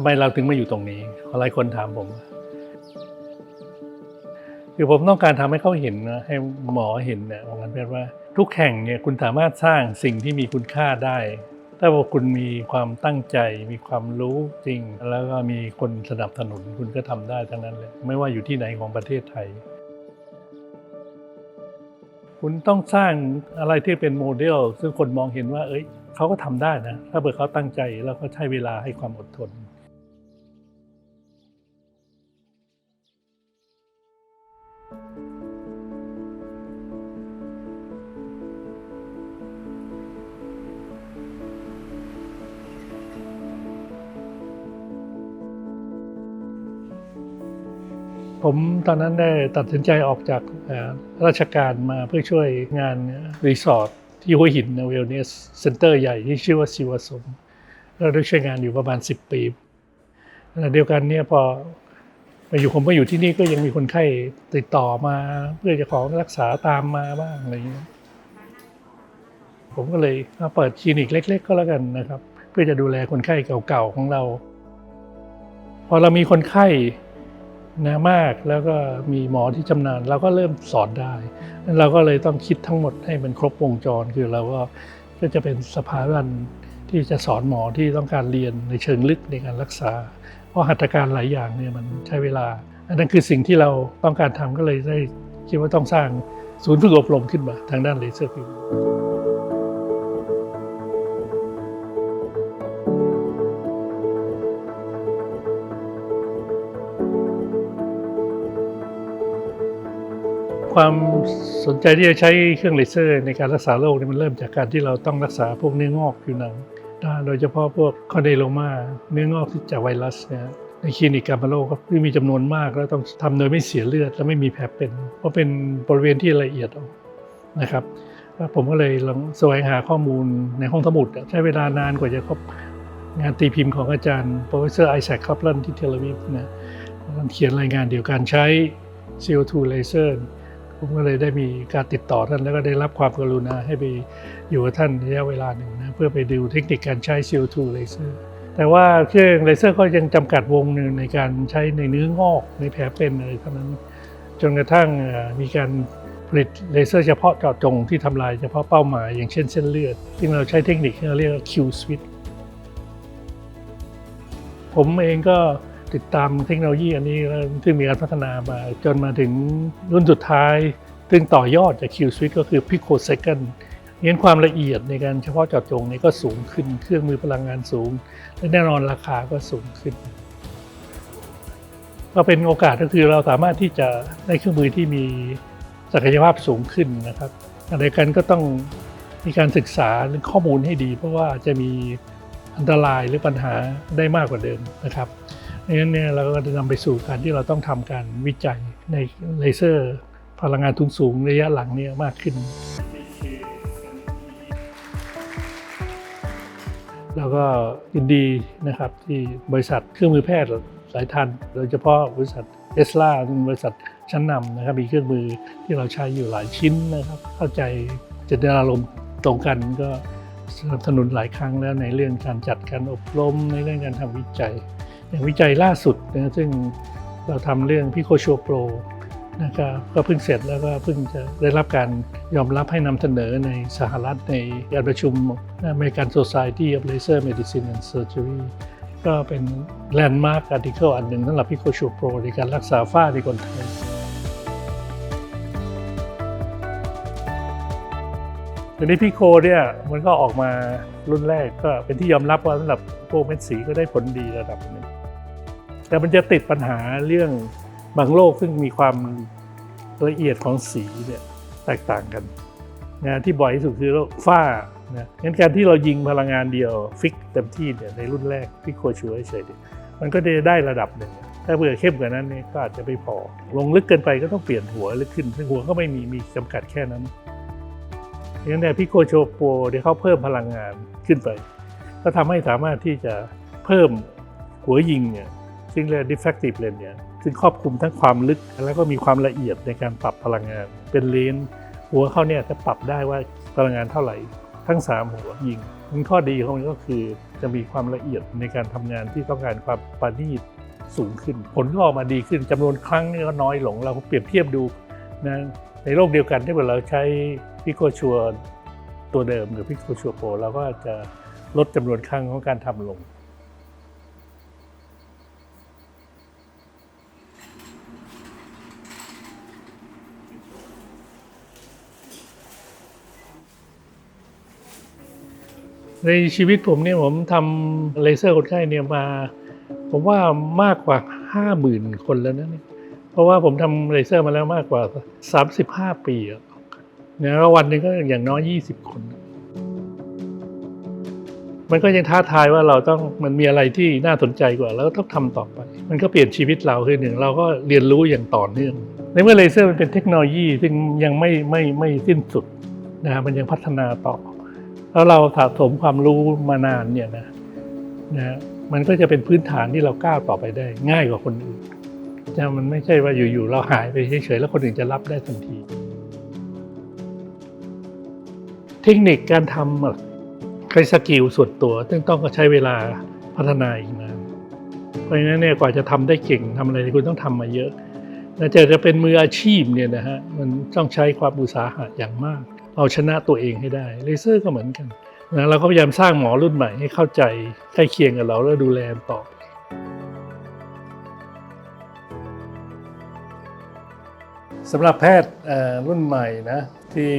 ทำไมเราถึงมาอยู่ตรงนี้หลายคนถามผม คือผมต้องการทำให้เขาเห็นนะให้หมอเห็นนะของการแพทย์ว่า ทุกแห่งเนี่ยคุณสามารถสร้างสิ่งที่มีคุณค่าได้ ถ้าว่าคุณมีความตั้งใจ มีความรู้จริง แล้วก็มีคนสนับสนุนคุณก็ทำได้ทั้งนั้นเลยไม่ว่าอยู่ที่ไหนของประเทศไทยคุณต้องสร้างอะไรที่เป็นโมเดล ซึ่งคนมองเห็นว่า เอ้ยเขาก็ทำได้นะ ถ้าเกิดเขาตั้งใจแล้วก็ใช้เวลาให้ความอดทน ผมตอนนั้นได้ตัดสินใจออกจากราชการมาเพื่อช่วยงานรีสอร์ทที่หัวหินในเวลเนสเซ็นเตอร์ใหญ่ที่ชื่อว่าศิวสมเราได้ช่วยงานอยู่ประมาณ 10 ปีขณะเดียวกันเนี่ยพอมาอยู่ผมมาอยู่ที่นี่ก็ยังมีคนไข้ติดต่อมา เพื่อจะขอรักษาตามมาบ้างอะไรอย่างเงี้ยผมก็เลยมาเปิดคลินิกเล็ก ๆ ก็แล้วกันนะครับ เพื่อจะดูแลคนไข้เก่าๆของเรา พอเรามีคนไข้ นะมากแล้วก็มีหมอที่ชำนาญเราก็เริ่มสอนได้เราก็เลยต้องคิดทั้งหมดให้มันครบวงจรคือเราก็ก็จะเป็นสภาบันที่จะสอนหมอที่ต้องการเรียนในเชิงลึกในการรักษา เพราะหัตถการหลายอย่างเนี่ยมันใช้เวลา อันนั้นคือสิ่งที่เราต้องการทำก็เลยได้คิดว่าต้องสร้างศูนย์ฝึกอบรมขึ้นมาทางด้านเลเซอร์ฟิล์ม ความสนใจที่จะใช้เครื่องเลเซอร์ ในการรักษาโรคเนี่ยมันเริ่มจากการที่เราต้องรักษาพวกเนื้องอกผิวหนังโดยเฉพาะพวกคอนเดโลมาเนื้องอกที่จากไวรัสเนี่ยในคลินิกการมาโรคก็มีจำนวนมากแล้วต้องทำโดยไม่เสียเลือดและไม่มีแผลเป็น เพราะเป็นบริเวณที่ละเอียดนะครับแล้วผมก็เลยลองแสวงหาข้อมูลในห้องสมุดใช้เวลานานกว่าจะครบงานตีพิมพ์ของอาจารย์โปรเฟสเซอร์ไอแซคคัพลันที่เทลอาวีฟนะเขียนรายงานเดียวกันใช้ CO2 laser ผมก็เลยได้มีการติดต่อท่านแล้วก็ได้รับความกรุณาให้ไปอยู่กับท่านระยะเวลาหนึ่งนะเพื่อไปดูเทคนิคการใช้ CO2 laser แต่ว่าเครื่องเลเซอร์ก็ยังจำกัดวงหนึ่งในการใช้ในเนื้องอกในแผลเป็นอะไรเท่านั้น จนกระทั่งมีการผลิตเลเซอร์เฉพาะเจาะจงที่ทำลายเฉพาะเป้าหมายอย่างเช่นเส้นเลือดซึ่งเราใช้เทคนิคที่เราเรียกว่า Q switch ผมเองก็ ติดตามเทคโนโลยีอันนี้แล้วซึ่งมีการพัฒนามาจนมาถึงรุ่นสุดท้าย ซึ่งต่อยอดจาก Q switch ก็คือ picosecond งั้นความละเอียดในการเฉพาะเจาะจงนี้ก็สูงขึ้นเครื่องมือพลังงานสูง และแน่นอนราคาก็สูงขึ้น ก็เป็นโอกาสก็คือเราสามารถที่จะได้เครื่องมือที่มีศักยภาพสูงขึ้นนะครับอะไรกันก็ต้องมีการศึกษาเรื่องข้อมูลให้ดี เพราะว่าจะมีอันตรายหรือปัญหาได้มากกว่าเดิมนะครับ ดังนั้นเนี่ยเราก็จะนำไปสู่การที่เราต้องทำการวิจัยในเลเซอร์พลังงานทุนสูงระยะหลังเนี่ยมากขึ้น แล้วก็ยินดีนะครับที่บริษัทเครื่องมือแพทย์สายทัน โดยเฉพาะบริษัทเทสลาเป็นบริษัทชั้นนำนะครับมีเครื่องมือที่เราใช้อยู่หลายชิ้นนะครับ เข้าใจเจตนารมณ์ตรงกันก็สนับสนุนหลายครั้งแล้วในเรื่องการจัดการอบรมในเรื่องการทำวิจัย อย่างวิจัยล่าสุดนะซึ่งเราทำเรื่องพิโคโชโปรนะครับก็เพิ่งเสร็จแล้วก็เพิ่งจะได้รับการยอมรับให้นำเสนอในสหรัฐในการประชุม American Society of Laser Medicine and Surgery ก็เป็นแลนด์มาร์กอาร์ติเคิลอันหนึ่งสำหรับพิโคโชโปรในการรักษาฝ้าในคนไทยทีนี้พี่โคเนี่ยมันก็ออกมารุ่นแรกก็เป็นที่ยอมรับว่าสำหรับพวกเม็ดสีก็ได้ผลดีระดับหนึ่ง แต่มันจะติดปัญหาเรื่องบางโรคซึ่งมีความละเอียดของสีเนี่ยแตกต่างกันนะที่บ่อยที่สุดคือโรคฝ้านะงั้นการที่เรายิงพลังงานเดียวฟิกเต็มที่เนี่ยในรุ่นแรกพี่โคชัวเฉยๆเนี่ยมันก็จะได้ระดับหนึ่งถ้าเผื่อเข้มกว่านั้นเนี่ยก็อาจจะไม่พอ ลงลึกเกินไปก็ต้องเปลี่ยนหัวลึกขึ้นซึ่งหัวก็ไม่มีมีจำกัดแค่นั้นดังนั้นเนี่ยพิโคโชโปเดี๋ยวเขาเพิ่มพลังงานขึ้นไป ก็ทำให้สามารถที่จะเพิ่มหัวยิงเนี่ย ซึ่งเรียก diffractive lens เนี่ยซึ่งครอบคลุมทั้งความลึกแล้วก็มีความละเอียดในการปรับพลังงาน เป็นเลนส์หัวเขาเนี่ยจะปรับได้ว่าพลังงานเท่าไหร่ ทั้ง 3 หัวยิงมันข้อดีของมันก็คือจะมีความละเอียดในการทำงานที่ต้องการความประณีตสูงขึ้น ผลก็ออกมาดีขึ้นจำนวนครั้งนี่ก็น้อยลงเราเปรียบเทียบดูนะในโลกเดียวกันถ้าเราใช้พิโคชัวตัวเดิมหรือพิโคชัวโปรเราก็จะลดจำนวนครั้งของการทำลง ในชีวิตผมเนี่ยผมทำเลเซอร์คนไข้เนี่ยมา ผมว่ามากกว่าห้าหมื่นคนแล้วนะเนี่ยเพราะว่าผมทำเลเซอร์มาแล้วมากกว่า 35 ปีอะเนี่ยแล้ววันหนึ่งก็อย่างน้อย 20 คน มันก็ยังท้าทายว่าเราต้องมันมีอะไรที่น่าสนใจกว่า แล้วต้องทำต่อไป มันก็เปลี่ยนชีวิตเราคือหนึ่งเราก็เรียนรู้อย่างต่อเนื่องในเมื่อเลเซอร์มันเป็นเทคโนโลยีซึ่งยังไม่ไม่ไม่สิ้นสุดนะฮะมันยังพัฒนาต่อ แล้วเราสะสมความรู้มานานเนี่ยนะนะฮะมันก็จะเป็นพื้นฐานที่เราก้าวต่อไปได้ ง่ายกว่าคนอื่นจะมันไม่ใช่ว่าอยู่ๆเราหายไปเฉยๆแล้วคนอื่นจะรับได้ทันที เทคนิคการทำอะใช้สกิลส่วนตัว ซึ่งต้องใช้เวลาพัฒนาอีกนานเพราะฉะนั้นเนี่ยกว่าจะทำได้เก่งทำอะไรคุณต้องทำมาเยอะแล้วจะจะเป็นมืออาชีพเนี่ยนะฮะมันต้องใช้ความอุตสาหะอย่างมาก เอาชนะตัวเองให้ได้เลเซอร์ก็เหมือนกันนะเราก็พยายามสร้างหมอรุ่นใหม่ให้เข้าใจใกล้เคียงกับเราแล้วดูแลต่อสำหรับแพทย์รุ่นใหม่นะที่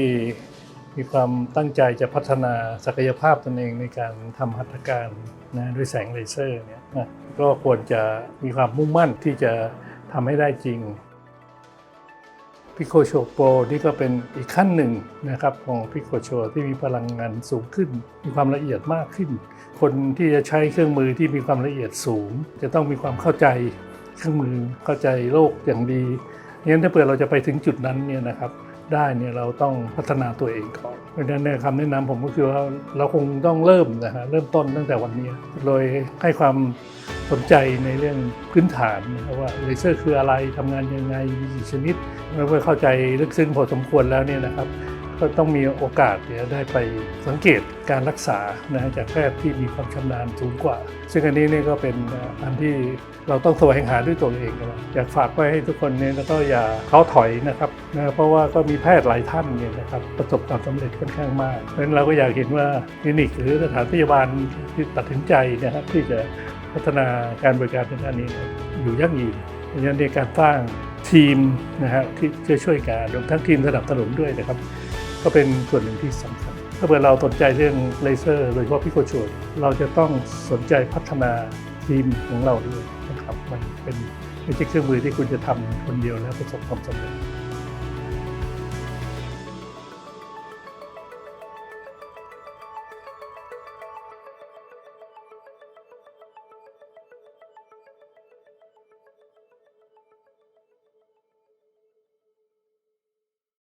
มีความตั้งใจจะพัฒนาศักยภาพตนเองในการทำหัตถการนะด้วยแสงเลเซอร์เนี่ยนะก็ควรจะมีความมุ่งมั่นที่จะทำให้ได้จริง พิโคโชโปรนี่ก็เป็นอีกขั้นหนึ่งนะครับของพิโคโชที่มีพลังงานสูงขึ้น มีความละเอียดมากขึ้น คนที่จะใช้เครื่องมือที่มีความละเอียดสูง จะต้องมีความเข้าใจเครื่องมือเข้าใจโลกอย่างดีงั้นถ้าเผื่อเราจะไปถึงจุดนั้นเนี่ยนะครับได้เนี่ยเราต้องพัฒนาตัวเองก่อน เพราะฉะนั้นคำแนะนำผมก็คือว่าเราคงต้องเริ่มนะฮะเริ่มต้นตั้งแต่วันนี้ โดยให้ความ สนใจในเรื่องพื้นฐานนะครับว่าเลเซอร์คืออะไรทำงานยังไงมีกี่ชนิดเมื่อเข้าใจลึกซึ้งพอสมควรแล้วเนี่ยนะครับ ก็ต้องมีโอกาสเนี่ยได้ไปสังเกตการรักษานะจากแพทย์ที่มีความชำนาญสูงกว่า ซึ่งอันนี้เนี่ยก็เป็นอันที่เราต้องแสวงหาด้วยตัวเองนะอยากฝากไว้ให้ทุกคนเนี่ยแล้วก็อย่าเขาถอยนะครับนะเพราะว่าก็มีแพทย์หลายท่านเนี่ยนะครับประสบความสำเร็จค่อนข้างมากเพราะฉะนั้นเราก็อยากเห็นว่าคลินิกหรือสถานพยาบาลที่ตัดสินใจนะครับที่จะ พัฒนาการบริการทางด้านนี้อยู่ยั่งยืนเพราะฉะนั้นในการสร้างทีมนะฮะที่ช่วยช่วยกันรวมทั้งทีมสนับสนุนด้วยนะครับ ก็เป็นส่วนหนึ่งที่สำคัญ ถ้าเกิดเราสนใจเรื่องเลเซอร์โดยเฉพาะพิโคชวดเราจะต้องสนใจพัฒนาทีมของเราด้วยนะครับมันเป็นไม่ใช่เครื่องมือที่คุณจะทำคนเดียวแล้วประสบความสำเร็จ